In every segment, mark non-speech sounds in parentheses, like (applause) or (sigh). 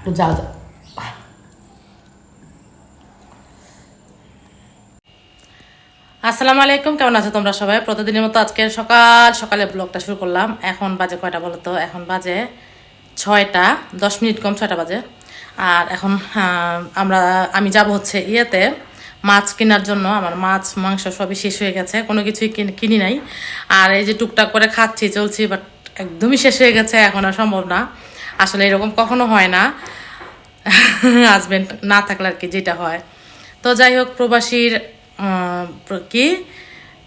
একটু জাল দাও আসসালামু আলাইকুম, কেমন আছো তোমরা সবাই? প্রতিদিনের মতো আজকে সকাল, সকালে ব্লগটা শুরু করলাম। এখন বাজে কয়টা বলো তো এখন বাজে ছয়টা, দশ মিনিট কম, ছয়টা বাজে। আর এখন আমরা, আমি যাব হচ্ছে ইয়েতে, মাছ কেনার জন্য। আমার মাছ, মাংস সবই শেষ হয়ে গেছে, কোনো কিছুই কিনি নাই। আর এই যে টুকটাক করে খাচ্ছি, চলছি বাট একদমই শেষ হয়ে গেছে, এখন আর সম্ভব না। আসলে এরকম কখনো হয় না। (laughs) হাজবেন্ড না থাকলে আর কি যেটা হয়। তো যাই হোক, প্রবাসীর কি?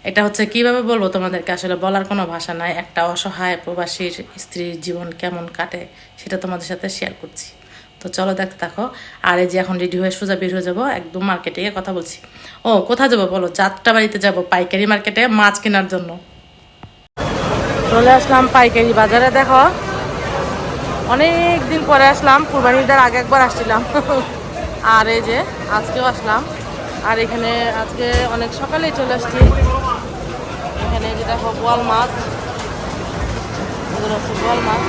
এটা হচ্ছে কীভাবে বলব তোমাদেরকে? আসলে বলার কোনো ভাষা নাই। একটা অসহায় প্রবাসীর স্ত্রীর জীবন কেমন কাটে সেটা তোমাদের সাথে শেয়ার করছি। তো চলো দেখতে থাকো। আর এই যে এখন রেডি হয়ে সোজা বের হয়ে যাব, একদম মার্কেটে গিয়ে কথা বলছি। ও, কোথায় যাব বলো? যাত্রা বাড়িতে যাব, পাইকারি মার্কেটে মাছ কেনার জন্য। চলে আসলাম পাইকারি বাজারে, দেখো। অনেক দিন পরে আসলাম কুরবানিদের আগে একবার আসছিলাম। আর এই যে, আজকেও আসলাম। আর এখানে আজকে অনেক সকালেই চলে আসছি। এখানে যে দেখো বোয়াল মাছ। এগুলো হচ্ছে বোয়াল মাছ।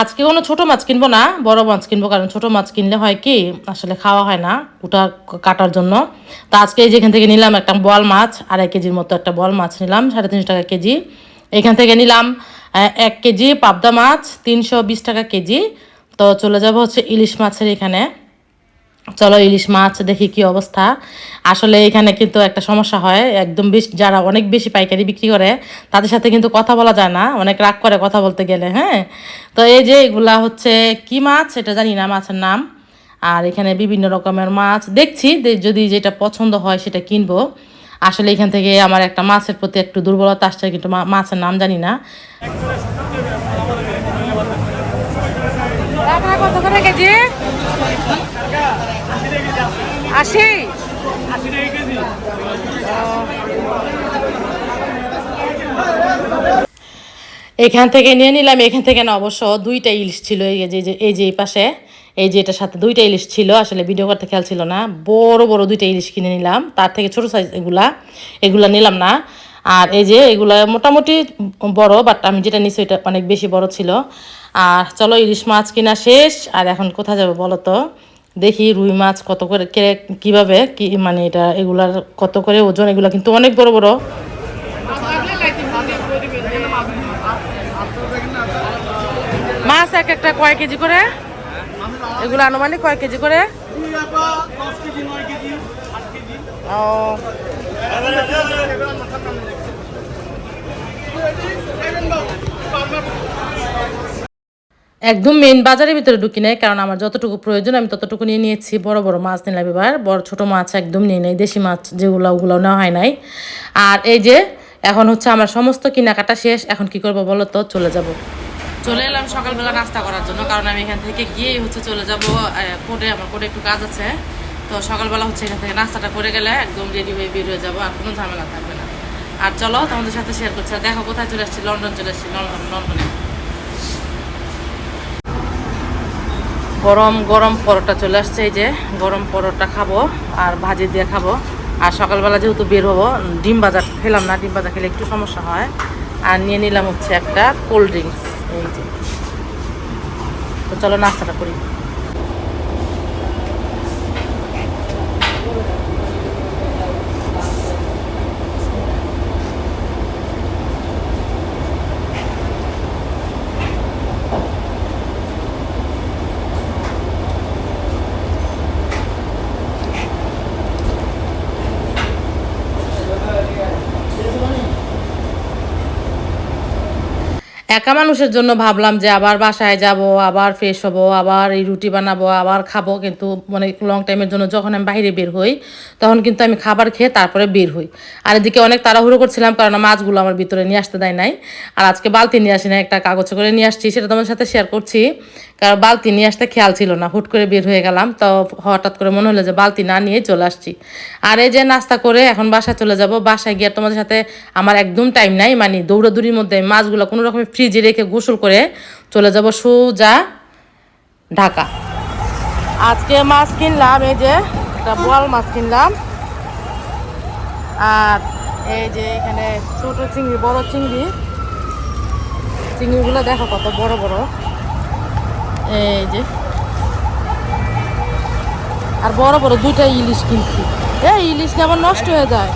আজকে কোনো ছোট মাছ কিনবো না, বড় মাছ কিনবো, কারণ ছোট মাছ কিনলে হয় কি, আসলে খাওয়া হয় না ওটা কাটার জন্য। তো আজকে যেখান থেকে নিলাম একটা বল মাছ, আড়াই কেজির মতো একটা বল মাছ নিলাম, সাড়ে তিনশো টাকা কেজি। এখান থেকে নিলাম এক কেজি পাবদা মাছ, তিনশো বিশ টাকা কেজি। তো চলে যাব হচ্ছে ইলিশ মাছের এখানে। চলো ইলিশ মাছ দেখি কি অবস্থা। আসলে এখানে কিন্তু একটা সমস্যা হয়, একদম বেশ যারা অনেক বেশি পাইকারি বিক্রি করে, তাদের সাথে কিন্তু কথা বলা যায় না, অনেক রাগ করে কথা বলতে গেলে হ্যাঁ। তো এই যে এগুলা হচ্ছে কি মাছ? এটা জানি না মাছের নাম। আর এখানে বিভিন্ন রকমের মাছ দেখছি যদি যেটা পছন্দ হয় সেটা কিনবো। আসলে এখান থেকে আমার একটা মাছের প্রতি একটু দুর্বলতা আসছে, কিন্তু মাছের নাম জানি না। এখান থেকে নিয়ে নিলাম, এখান থেকে না, অবশ্য দুইটা ইলিশ ছিল, এই যে- এই যে, এই পাশে, এই যে এটার সাথে দুইটা ইলিশ ছিল, আসলে ভিডিও করতে খেয়াল ছিল না, বড় বড় দুইটা ইলিশ কিনে নিলাম, তার থেকে ছোট সাইজ এগুলা এগুলা নিলাম না। আর এই যে এগুলা মোটামুটি বড় বাট আমি যেটা নিচ্ছি এটা অনেক বেশি বড় ছিল। আর চলো ইলিশ মাছ কিনা শেষ আর এখন কোথায় যাবে বলো তো? দেখি রুই মাছ কত করে কে কীভাবে কি মানে এটা এগুলার কত করে ওজন এগুলা কিন্তু অনেক বড় বড়। মাছ এক একটা কয় কেজি করে? এগুলো আনুমানিক কয় কেজি করে? ও একদম মেন বাজারের ভিতরে ঢুকি নাই, কারণ আমার যতটুকু প্রয়োজন আমি ততটুকু নিয়ে নিয়েছি। বড় বড় মাছ নিলাম এবার, বড় ছোট মাছ একদম নিয়ে নেই, দেশি মাছ যেগুলো ওগুলো নেওয়া হয় নাই। আর এই যে, এখন হচ্ছে আমার সমস্ত কেনাকাটা শেষ, এখন কি করব বলো তো, চলে যাব। চলে এলাম সকালবেলা নাস্তা করার জন্য, কারণ আমি এখান থেকে গিয়েই হচ্ছে চলে যাব কোর্টে, আমার কোর্টে একটু কাজ আছে। তো সকালবেলা হচ্ছে এখান থেকে নাস্তাটা করে গেলে একদম রেডি হয়ে বের হয়ে যাব আর কোনো ঝামেলা থাকবে না। আর চলো তোমাদের সাথে শেয়ার করছি। আর দেখো কোথায় চলে আসছি? লন্ডন চলে আসছি লন্ডন লন্ডনে। গরম গরম পরোটা চলে আসছে এই যে। গরম পরোটা খাব আর ভাজি দিয়ে খাব। আর সকালবেলা যেহেতু বের হব, ডিম ভাজা খেলাম না, ডিম ভাজা খেলে একটু সমস্যা হয়। আর নিয়ে নিলাম হচ্ছে একটা কোল্ড ড্রিঙ্কস এই যে। তো চলো নাস্তাটা করি। একা মানুষের জন্য ভাবলাম যে আবার বাসায় যাব, আবার ফ্রেশ হব, আবার এই রুটি বানাবো, আবার খাব। কিন্তু মানে লং টাইমের জন্য যখন আমি বাইরে বের হই, তখন কিন্তু আমি খাবার খেয়ে তারপরে বের হই। আর এদিকে অনেক তাড়াহুড়ো করছিলাম কারণ মাছগুলো আমার ভিতরে নিয়ে আসতে দেয় নাই। আর আজকে বালতি নিয়ে আসি না একটা কাগজে করে নিয়ে আসছি, সেটা তোমার সাথে শেয়ার করছি। কারণ বালতি নিয়ে আসতে খেয়াল ছিল না, হুট করে বের হয়ে গেলাম। তো হঠাৎ করে মনে হলো যে বালতি না নিয়ে চলে আসছি। আর এই যে নাস্তা করে এখন বাসায় চলে যাব। বাসায় গিয়ে তোমাদের সাথে আমার একদম টাইম নাই মানে দৌড়াদৌড়ির মধ্যে মাছগুলো কোনো রকমের ফ্রিজে রেখে গোসল করে চলে যাব সোজা ঢাকা। আজকে মাছ কিনলাম, এই যে বোয়াল মাছ কিনলাম। আর এই যে এখানে ছোট চিংড়ি, বড় চিংড়ি। চিংড়িগুলো দেখো কত বড় বড়। এই যে। আর বড় বড় দুইটা ইলিশ কিনছি। এই ইলিশ না আবার নষ্ট হয়ে যায়।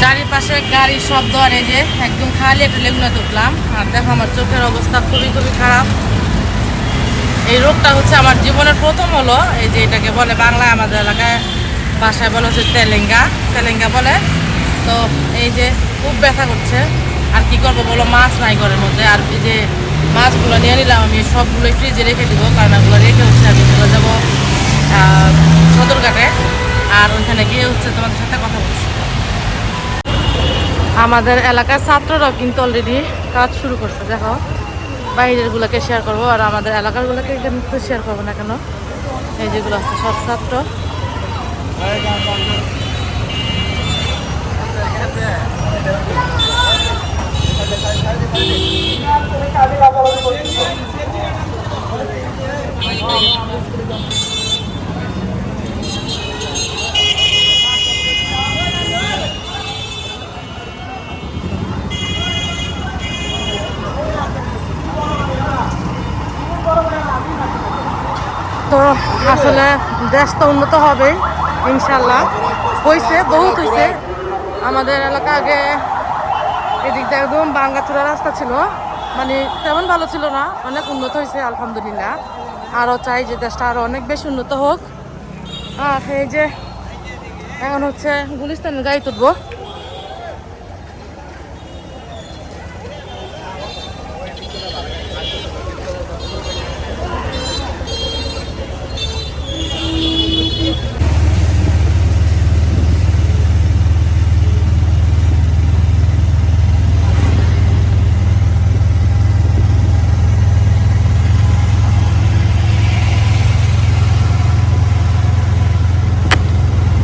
চারিপাশে গাড়ির শব্দ আর এই যে একদম খালি একটা লেগুনা উঠলাম আর দেখো আমার চোখের অবস্থা খুবই খুবই খারাপ। এই রোগটা হচ্ছে আমার জীবনের প্রথম হলো, এই যে এটাকে বলে বাংলায় আমাদের এলাকায় ভাষায় বলে হচ্ছে তেলেঙ্গা। তেলেঙ্গা বলে। তো এই যে খুব ব্যথা করছে। আর কি করব বলো, মাছ নাই ঘরের মধ্যে। আর এই যে মাছগুলো নিয়ে নিলাম, আমি সবগুলোই ফ্রিজে রেখে দিব। কারণ রেখে হচ্ছে আমি চলে যাব সদরঘাটে। আর ওইখানে গিয়ে হচ্ছে তোমাদের সাথে কথা বলছি। আমাদের এলাকার ছাত্ররাও কিন্তু অলরেডি কাজ শুরু করছে, দেখো। বাইরের গুলোকে শেয়ার করব আর আমাদের এলাকার গুলোকে কিন্তু শেয়ার করব না কেন? এই যেগুলো আছে সব ছাত্র। তো আসলে দেশ তো উন্নত হবে ইনশাল্লাহ হয়েছে বহুত হয়েছে আমাদের এলাকা আগে এদিক দিয়ে একদম বাঙ্গাচুরা রাস্তা ছিল। মানে তেমন ভালো ছিল না, অনেক উন্নত হয়েছে আলহামদুলিল্লাহ। আরও চাই যে দেশটা আরও অনেক বেশি উন্নত হোক। আর এই যে, এখন হচ্ছে গুলিস্তানের গাড়ি তুলবো।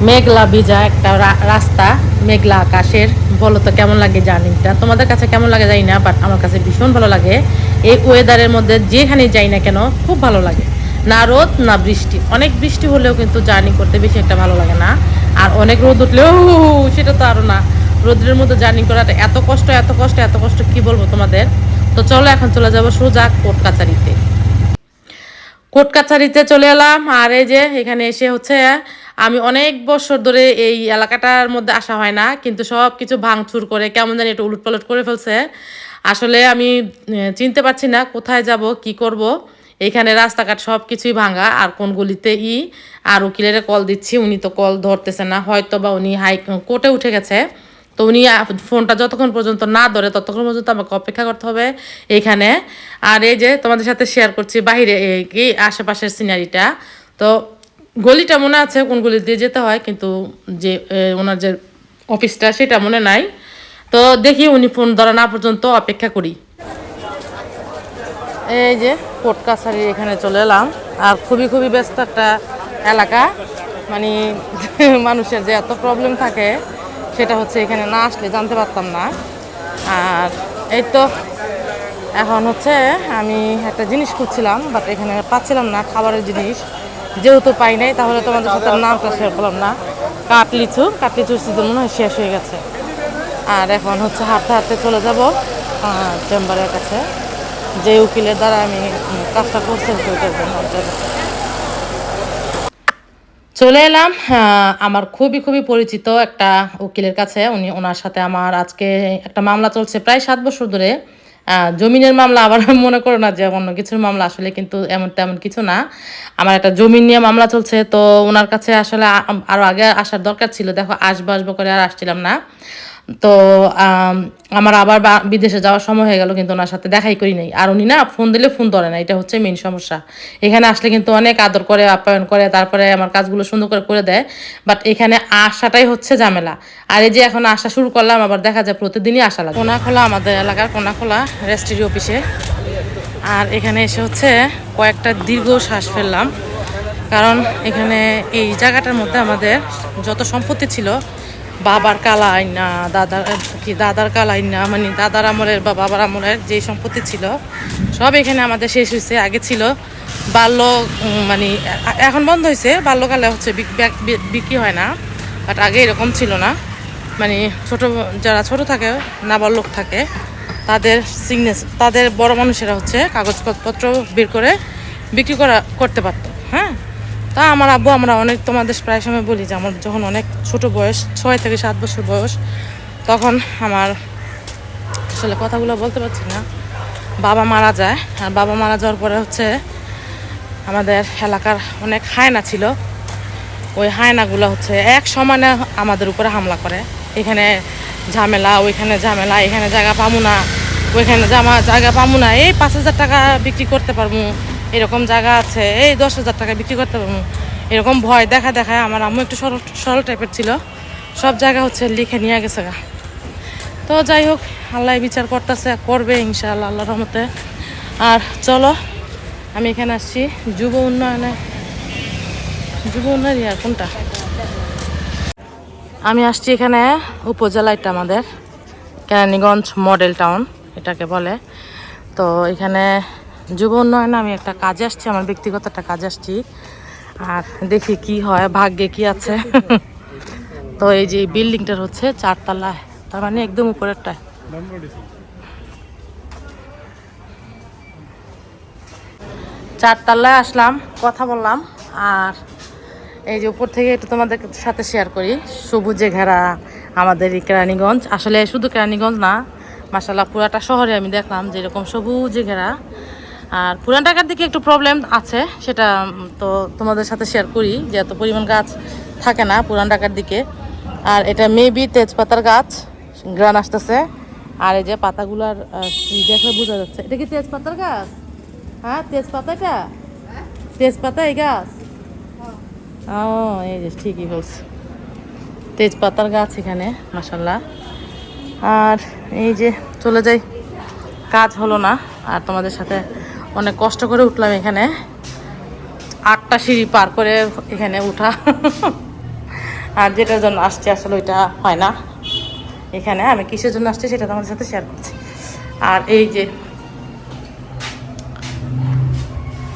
মেঘলা ভিজা একটা রাস্তা, মেঘলা আকাশের। বলো তো কেমন লাগে জার্নিটা? তোমাদের কাছে কেমন লাগে জানি না বাট আমার কাছে ভীষণ ভালো লাগে। এই ওয়েদারের মধ্যে যেখানে যাই না কেন, খুব ভালো লাগে। না রোদ, না বৃষ্টি। অনেক বৃষ্টি হলেও কিন্তু জার্নি করতে বেশি একটা ভালো লাগে না। আর অনেক রোদ উঠলেও সেটা তো আরও না। রোদ্রের মধ্যে জার্নি করাটা এত কষ্ট এত কষ্ট এত কষ্ট, কি বলব তোমাদের? তো চলো এখন চলে যাব সোজা কোর্ট কাছারিতে। কোর্ট কাছারিতে চলে এলাম, আর এই যে এখানে এসে হচ্ছে আমি অনেক বছর ধরে এই এলাকাটার মধ্যে আসা হয় না, কিন্তু সব কিছু ভাঙচুর করে কেমন জানি একটু উলটপালট করে ফেলছে। আসলে আমি চিনতে পারছি না কোথায় যাব, কি করব। এখানে রাস্তাঘাট সব কিছুই ভাঙা, আর কোন গলিতে ই আর উকিলের কল দিচ্ছি, উনি তো কল ধরতেছে না। হয়তো বা উনি হাই কোর্টে উঠে গেছে। তো উনি ফোনটা যতক্ষণ পর্যন্ত না ধরে, ততক্ষণ পর্যন্ত আমাকে অপেক্ষা করতে হবে এইখানে আর এই যে তোমাদের সাথে শেয়ার করছি এই এই আশেপাশের সিনারিটা তো গলিটা মনে আছে কোন গলি দিয়ে যেতে হয়, কিন্তু যে ওনার যে অফিসটা সেটা মনে নাই। তো দেখি উনি ফোন ধরা না পর্যন্ত অপেক্ষা করি। এই যে কোর্ট কাছারি এখানে চলে এলাম। আর খুবই খুবই ব্যস্ত একটা এলাকা। মানে (laughs) মানুষের যে এত প্রবলেম থাকে, সেটা হচ্ছে এখানে না আসলে জানতে পারতাম না। আর এই তো, এখন হচ্ছে আমি একটা জিনিস খুঁজছিলাম বাট এখানে পাচ্ছিলাম না, খাবারের জিনিস। যেহেতু পাই নাই, তাহলে তোমাদের সাথে নামটা শেয়ার করলাম না। কাটলিচু, কাটলিচুর সিজন মনে হয় শেষ হয়ে গেছে। আর এখন হচ্ছে হাঁটতে হাঁটতে চলে যাব চেম্বারের কাছে। যে উকিলের দ্বারা আমি কাজটা করছি ওইটার জন্য। চলে এলাম আমার খুবই খুবই পরিচিত একটা উকিলের কাছে। উনি, ওনার সাথে আমার আজকে একটা মামলা চলছে প্রায় সাত বছর ধরে। জমিনের মামলা আবার (laughs) মনে করো না যে অন্য কিছুর মামলা, আসলে কিন্তু এমন তেমন কিছু না। আমার একটা জমিন নিয়ে মামলা চলছে, তো ওনার কাছে আসলে আরও আরও আগে আসার দরকার ছিল। দেখো আসব আসব করে আর আসছিলাম না। তো আমার আবার বিদেশে যাওয়ার সময় হয়ে গেল, কিন্তু ওনার সাথে দেখাই করি নাই। আর উনি না ফোন দিলে ফোন ধরে না, এটা হচ্ছে মেন সমস্যা। এখানে আসলে কিন্তু অনেক আদর করে, আপ্যায়ন করে, তারপরে আমার কাজগুলো সুন্দর করে করে দেয়। বাট এখানে আসাটাই হচ্ছে ঝামেলা। আর এই যে এখন আসা শুরু করলাম, আবার দেখা যায় প্রতিদিনই আসা লাগে। কোনাখোলা, আমাদের এলাকার কোনাখোলা রেস্ট্রি অফিসে। আর এখানে এসে হচ্ছে কয়েকটা দীর্ঘ শ্বাস ফেললাম। কারণ এখানে এই জায়গাটার মধ্যে আমাদের যত সম্পত্তি ছিল বাবার কালা আইনা দাদার কি দাদার কালা আইনা মানে দাদার আমলের বা বাবার আমলের যে সম্পত্তি ছিল, সব এখানে আমাদের শেষ হয়েছে, আগে ছিল। বাল্য মানে এখন বন্ধ হয়েছে, বাল্যকালে হচ্ছে বিক্রি হয় না, বাট আগে এরকম ছিল না। মানে ছোট, যারা ছোট থাকে, নাবালক থাকে, তাদের সিগনেস তাদের বড় মানুষেরা হচ্ছে কাগজপত্র বের করে বিক্রি করা, করতে পারতো হ্যাঁ? তা আমার আব্বু, আমরা অনেক তোমাদের প্রায় সময় বলি যে আমার যখন অনেক ছোট বয়স, ছয় থেকে সাত বছর বয়স, তখন আমার আসলে কথাগুলো বলতে পারছি না। বাবা মারা যায়, আর বাবা মারা যাওয়ার পরে হচ্ছে আমাদের এলাকার অনেক হায়না ছিল। ওই হায়নাগুলো হচ্ছে এক সমানে আমাদের উপরে হামলা করে। এখানে ঝামেলা, ওইখানে ঝামেলা, এখানে জায়গা পামু না, ওইখানে জামা, জায়গা পামু না, এই পাঁচ হাজার টাকা বিক্রি করতে পারব এরকম জায়গা আছে। এই দশ হাজার টাকা বিক্রি করতে পারব। এরকম ভয় দেখা দেখায় আমার আম্মু একটু সরল সরল টাইপের ছিল। সব জায়গা হচ্ছে লিখে নিয়ে গেছে গা। তো যাই হোক, আল্লাহ বিচার করতেছে, করবে ইনশাআল্লাহ আল্লাহ রহমতে। আর চলো, আমি এখানে আসছি। যুব উন্নয়নে, যুব উন্নয়ন ইয়ার কোনটা? আমি আসছি এখানে উপজেলা এটা আমাদের, কেরানীগঞ্জ মডেল টাউন, এটাকে বলে। তো এখানে যুব উন্নয়নে আমি একটা কাজে আসছি, আমার ব্যক্তিগত একটা কাজে আসছি। আর দেখি কি হয়, ভাগ্যে কি আছে। তো এই যে বিল্ডিংটার হচ্ছে চারতলায় তার মানে একদম উপরেরটায় চারতলায় আসলাম, কথা বললাম, আর এই যে উপর থেকে একটু তোমাদের সাথে শেয়ার করি। সবুজে ঘেরা আমাদের এই কেরানীগঞ্জ। আসলে শুধু কেরানীগঞ্জ না মাসাল্লাহ পুরাটা শহরে আমি দেখলাম যে এরকম সবুজে ঘেরা আর পুরান ঢাকার দিকে একটু প্রবলেম আছে, সেটা তো তোমাদের সাথে শেয়ার করি যে এত পরিমাণ গাছ থাকে না পুরান ঢাকার দিকে। আর এটা মেবি তেজপাতার গাছ গ্রান আসতেছে। আর এই যে পাতাগুলার দেখলে বোঝা যাচ্ছে, এটা কি তেজপাতার গাছ? হ্যাঁ তেজপাতা এটা? তেজপাতা এই গাছ? ও, এই যে ঠিকই বলছে। তেজপাতার গাছ এখানে মাসাল্লাহ আর এই যে চলে যাই, কাজ হলো না। আর তোমাদের সাথে অনেক কষ্ট করে উঠলাম এখানে। আটটা সিঁড়ি পার করে এখানে উঠা। আর যেটার জন্য আসছি আসলে ওইটা হয় না। এখানে আমি কিসের জন্য আসছি সেটা তোমাদের সাথে শেয়ার করছি। আর এই যে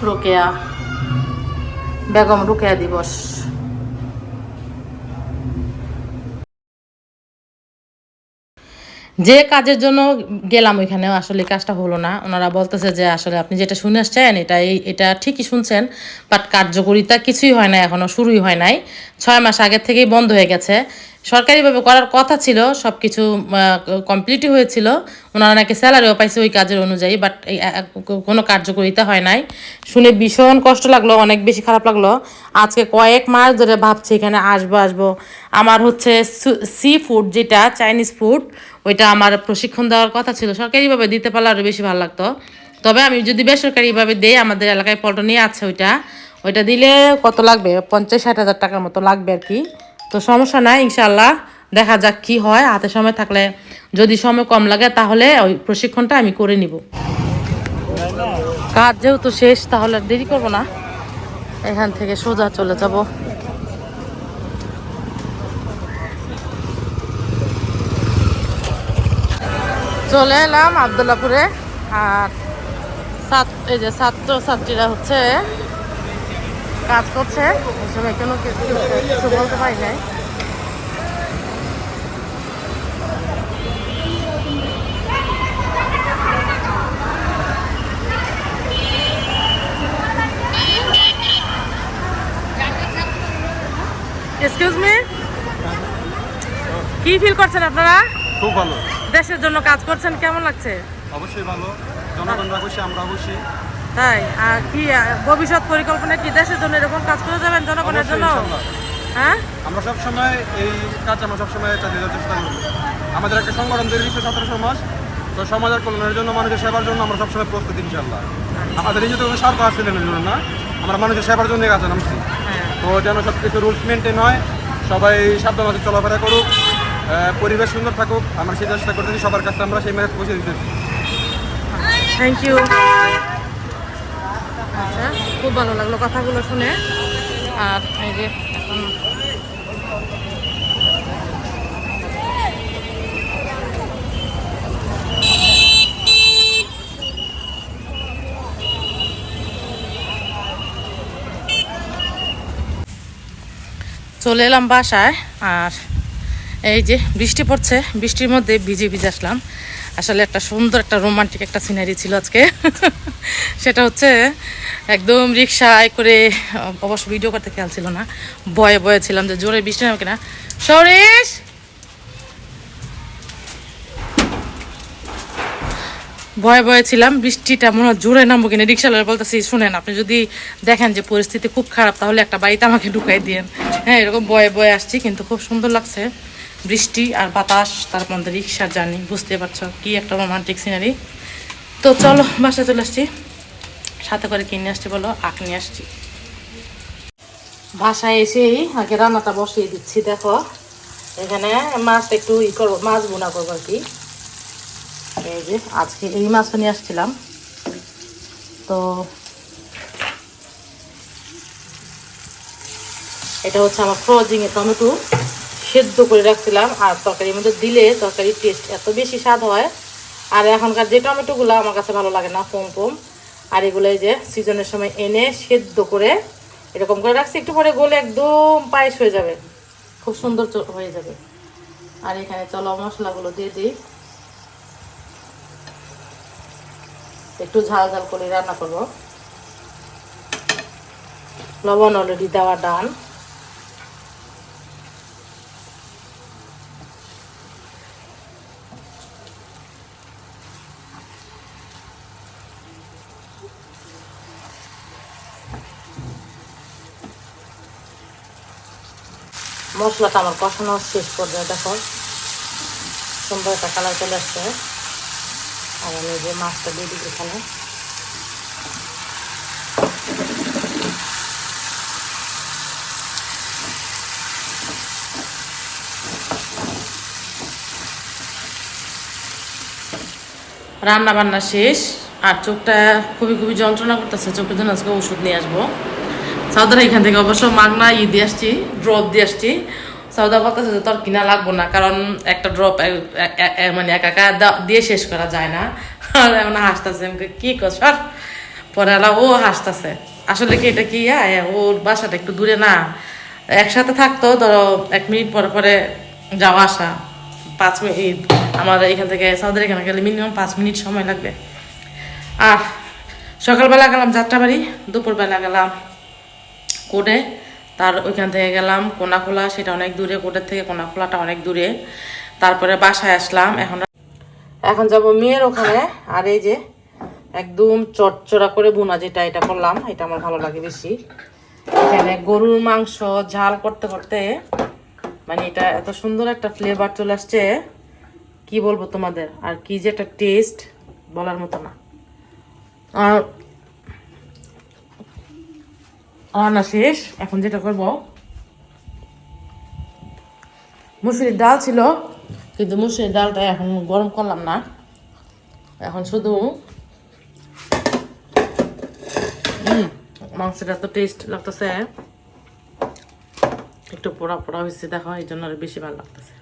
রোকেয়া, বেগম রোকেয়া দিবস। যে কাজের জন্য গেলাম ওইখানে আসলে কাজটা হলো না। ওনারা বলতেছে যে আসলে আপনি যেটা শুনে আসছেন, এটা এই, এটা ঠিকই শুনছেন বাট কার্যকরিতা কিছুই হয় না এখনও শুরুই হয় নাই। ছয় মাস আগের থেকেই বন্ধ হয়ে গেছে। সরকারিভাবে করার কথা ছিল সব কিছু কমপ্লিটই হয়েছিল। ওনারা নাকি স্যালারিও পাইছে ওই কাজের অনুযায়ী বাট কোনো কার্যকরিতা হয় নাই। শুনে ভীষণ কষ্ট লাগল, অনেক বেশি খারাপ লাগল। আজকে কয়েক মাস ধরে ভাবছি এখানে আসব আসব। আমার হচ্ছে সি ফুড যেটা, চাইনিজ ফুড, ওইটা আমার প্রশিক্ষণ দেওয়ার কথা ছিল। সরকারিভাবে দিতে পারলে আরও বেশি ভালো লাগতো। তবে আমি যদি বেসরকারিভাবে দেই, আমাদের এলাকায় পল্টনে আছে ওইটা। ওইটা দিলে কত লাগবে? পঞ্চাশ ষাট হাজার টাকার মতো লাগবে আর কি। তো সমস্যা নাই ইনশাল্লাহ দেখা যাক কি হয়। হাতে সময় থাকলে যদি সময় কম লাগে, তাহলে ওই প্রশিক্ষণটা আমি করে নিব। কাজ যেহেতু শেষ, তাহলে দেরি করব না। এখান থেকে সোজা চলে যাব। চলে এলাম আবদুল্লাপুরে। আর ছাত্র এই যে ছাত্র ছাত্রীরা হচ্ছে কাজ করছে। সময় কোনো কিছু কিছু বলতে পারি নাই। এক্সকিউজ মি কি ফিল করছেন আপনারা? খুব ভালো। দেশের জন্য কাজ করছেন কেমন লাগছে? অবশ্যই ভালো। জনগণরা খুশি আমরা খুশি। তাই? আর কি ভবিষ্যৎ পরিকল্পনা কি? দেশের জন্য এরকম কাজ করে যাবেন জনগণের জন্য? হ্যাঁ? আমরা সব সময় এই কাজ আমরা সব সময় চালিয়ে যাওয়ার চেষ্টা করব। আমাদের একটা সংগঠন তৈরি হচ্ছে সতেরো মাস তো সমাজের কল্যাণের জন্য মানুষের সেবার জন্য আমরা সবসময় প্রস্তুত ইনশাল্লাহ আমাদের নিজেদের কোনো স্বার্থ আসছিলেন জন্য না আমরা মানুষের সেবার জন্য কাজে নামছি। হ্যাঁ। তো যেন সব কিছু রুলস মেনটেন হয় সবাই সাবধানতা চলাফেরা করুক পরিবেশ সুন্দর থাকুক আমরা সেই চেষ্টা করতেছি সবার কাছে আমরা সেই মেসেজ পৌঁছে দিতেছি। থ্যাংক ইউ আচ্ছা খুব ভালো লাগল কথাগুলো শুনে। আর এই যে চলে এলাম বাসায়, আর এই যে বৃষ্টি পড়ছে, বৃষ্টির মধ্যে ভিজে ভিজে আসলাম। আসলে একটা সুন্দর একটা রোমান্টিক একটা সিনারি ছিল আজকে। (laughs) সেটা হচ্ছে একদম রিক্সায় করে অবশ্য ভিডিও করতে খেয়াল ছিল না। ভয়ে ভয়ে ছিলাম যে জোরে বৃষ্টি নামে কিনা। সরেশ! ভয়ে ভয়ে ছিলাম, বৃষ্টিটা মনে হয় জোরে নামবো কিনা। রিক্সাওয়ালা বলতেছি, শুনেন, আপনি যদি দেখেন যে পরিস্থিতি খুব খারাপ, তাহলে একটা বাড়িতে আমাকে ঢুকাই দিয়েন। হ্যাঁ এরকম ভয়ে ভয়ে আসছি, কিন্তু খুব সুন্দর লাগছে। বৃষ্টি আর বাতাস, তার মধ্যে রিক্সার জার্নি, বুঝতে পারছ কি একটা রোমান্টিক সিনারি তো চলো, বাসায় চলে আসছি। সাথে করে কিনে আসছি বলো, আখ নিয়ে আসছি। বাসায় এসেই আগে রান্নাটা বসিয়ে দিচ্ছি, দেখো। এখানে মাছ একটু ই করব, মাছ বোনা করব আর কি। এই যে, আজকে এই মাছটা নিয়ে আসছিলাম। তো এটা হচ্ছে আমার ফ্রোজিং এ টমেটো। সেদ্ধ করে রাখছিলাম আর তরকারির মধ্যে দিলে তরকারির টেস্ট এত বেশি স্বাদ হয়। আর এখনকার যে টমেটোগুলো আমার কাছে ভালো লাগে না কম কম আর এগুলো যে সিজনের সময় এনে সেদ্ধ করে এরকম করে রাখছি, একটু পরে গলে একদম পায়েস হয়ে যাবে। খুব সুন্দর হয়ে যাবে। আর এখানে চলো মশলাগুলো দিয়ে দিই। একটু ঝাল ঝাল করে রান্না করব। লবণ অলরেডি দেওয়া ডান মশলাটা আমার কষানো শেষ পর্যায়ে, দেখো। সুন্দর একটা কালার চলে আসছে। আর আমি যে মাছটা দিয়ে দিই এখানে। রান্না বান্না শেষ। আর চোখটা খুবই খুবই যন্ত্রণা করতেছে। চোখের জন্য আজকে ওষুধ নিয়ে আসব। সাউদার এখান থেকে অবশ্য মাগনা ই দিয়ে আসছি ড্রপ দিয়ে আসছি। সাউদা বলতেছে যে তোর কিনা লাগবো না কারণ একটা ড্রপ মানে একা একা দিয়ে শেষ করা যায় না। আর এমন হাসতেছে আমি কই, কি কর পরে ও হাসতেছে। আসলে কি এটা কি? ওর বাসাটা একটু দূরে না। একসাথে থাকতো ধরো এক মিনিট পরে পরে যাওয়া আসা। পাঁচ মিনিট আমার এখান থেকে সাউদের এখানে গেলে মিনিমাম পাঁচ মিনিট সময় লাগবে। আর সকালবেলা গেলাম যাত্রাবাড়ি দুপুরবেলা গেলাম। কোটে তার ওইখান থেকে গেলাম, কোনাখোলা, সেটা অনেক দূরে কোটের থেকে কোনাখোলাটা অনেক দূরে। তারপরে বাসায় আসলাম, এখন এখন যাব মেয়ের ওখানে, আর এই যে একদম চটচড়া করে বোনা যেটা, এটা করলাম, এটা আমার ভালো লাগে বেশি। এখানে গরুর মাংস ঝাল করতে করতে মানে এটা এত সুন্দর একটা ফ্লেভার চলে আসছে। কি বলব তোমাদের? আর কি যে একটা টেস্ট বলার মতো না। আর রান্না শেষ। এখন যেটা করব, মুসুরির ডাল ছিল, কিন্তু মুসুরির ডালটা এখন গরম করলাম না। এখন শুধু মাংসটা তো টেস্ট লাগতেছে। একটু পোড়া পোড়া হয়েছে, দেখো, এই জন্য আরও বেশি ভালো লাগতেছে।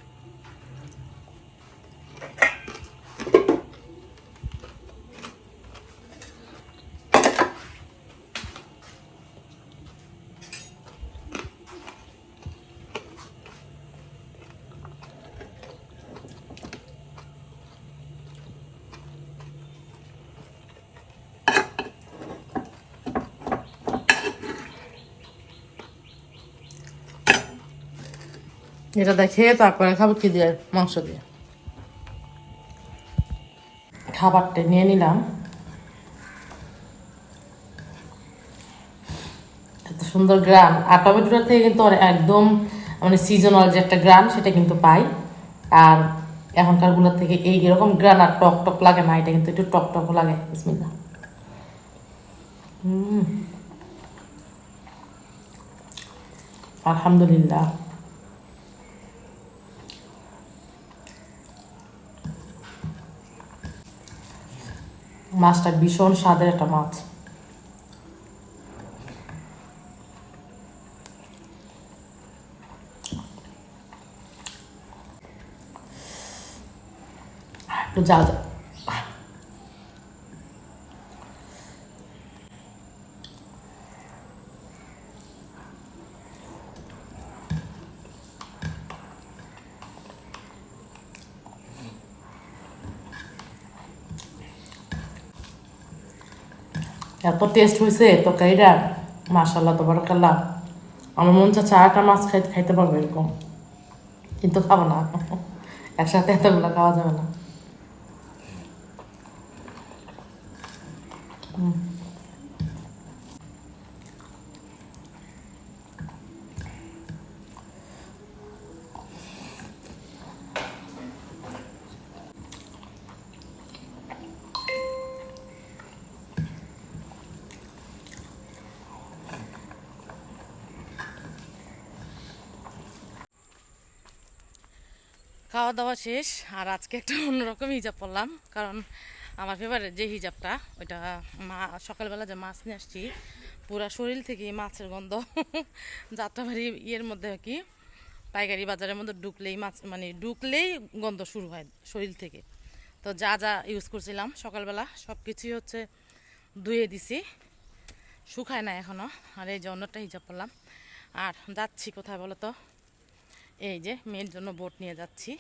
এটা দেখে তারপরে খাব কি দিয়ে? মাংস দিয়ে। খাবারটা নিয়ে নিলাম। এত সুন্দর গ্রাম আর টমেটোটার থেকে কিন্তু একদম মানে সিজনাল যে একটা গ্রাম সেটা কিন্তু পাই। আর এখনকারগুলোর থেকে এই এরকম গ্রান আর টক টক লাগে না, এটা কিন্তু একটু টক টক লাগে। বিসমিল্লাহ। হুম আলহামদুলিল্লাহ। মাছটা ভীষণ স্বাদের একটা মাছ। একটু যা এত টেস্ট হয়েছে তরকারিটা মাশাল্লাহ তো বারাকাল্লাহ আমার মন চাচ্ছে আরেকটা মাছ খাইতে খাইতে পারব এরকম। কিন্তু খাব না। একসাথে এতগুলো খাওয়া যাবে না। হুম। খাওয়া দাওয়া শেষ, আর আজকে একটা অন্যরকম হিজাব পরলাম, কারণ আমার ফেভারিট যে হিজাবটা, ওইটা মা, সকালবেলা যে মাছ নিয়ে আসছি, পুরা শরীর থেকে মাছের গন্ধ, যাত্রাবাড়ি ইয়ের মধ্যে কি, পাইকারি বাজারের মধ্যে ঢুকলেই মাছ মানে ঢুকলেই গন্ধ শুরু হয় শরীর থেকে। তো যা যা ইউজ করছিলাম সকালবেলা সব কিছুই হচ্ছে ধুয়ে দিছি, শুকায় না এখনও আর এই যে অন্যটা হিজাব পরলাম। আর যাচ্ছি কোথায় বলো তো এই যে মেয়ের জন্য বোট নিয়ে যাচ্ছি।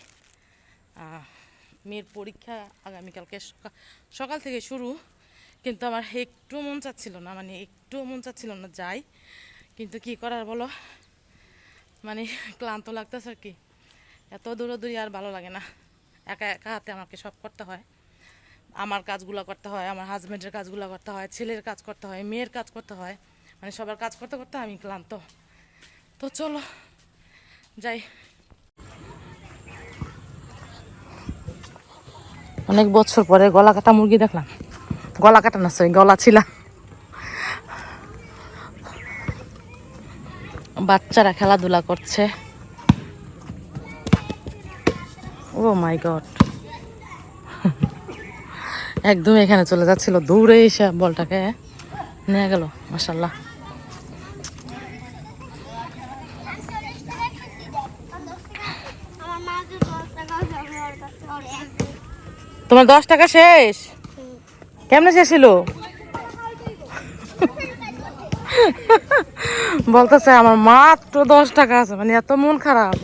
মেয়ের পরীক্ষা আগামীকালকে সকা- সকাল থেকে শুরু, কিন্তু আমার একটু মন চাচ্ছিল না মানে একটু মন চাচ্ছিল না যাই। কিন্তু কি করার বলো? মানে ক্লান্ত লাগতেছে আর কি। এত দূরদূরি আর ভালো লাগে না। একা একা হাতে আমাকে সব করতে হয়। আমার কাজগুলো করতে হয়, আমার হাজব্যান্ডের কাজগুলো করতে হয়, ছেলের কাজ করতে হয়, মেয়ের কাজ করতে হয়। মানে সবার কাজ করতে করতে আমি ক্লান্ত। তো চলো যাই। অনেক বছর পরে গলা কাটা মুরগি দেখলাম। গলা কাটা না গলা ছিল। বাচ্চারা খেলাধুলা করছে। ও মাই গড একদম এখানে চলে যাচ্ছিল দৌড়ে এসে বলটাকে নিয়ে গেল মাসাল্লাহ আমার মা যে দশ টাকা জমা ওর কাছে ওর এক তোমার দশ টাকা শেষ? কেমনে শেষ ছিল বলতেছে, আমার মাত্র দশ টাকা আছে। মানে এত মন খারাপ।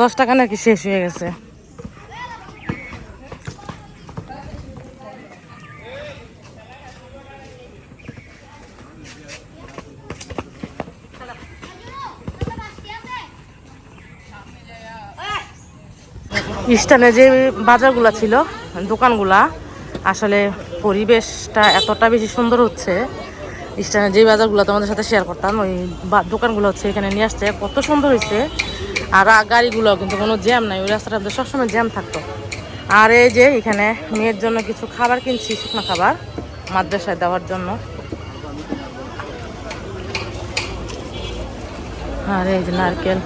দশ টাকা নাকি শেষ হয়ে গেছে। স্টানে যে বাজারগুলো ছিল দোকানগুলা আসলে পরিবেশটা এতটা বেশি সুন্দর হচ্ছে। স্টানে যে বাজারগুলো তোমাদের সাথে শেয়ার করতাম, ওই দোকানগুলো হচ্ছে এখানে নিয়ে আসছে, কত সুন্দর হয়েছে। আর গাড়িগুলো কিন্তু কোনো জ্যাম নাই, ওই রাস্তাটা সবসময় জ্যাম থাকতো। আর এই যে এখানে মেয়ের জন্য কিছু খাবার কিনছি, শুকনো খাবার, মাদ্রাসায় দেওয়ার জন্য। আর এই যে নারকেল।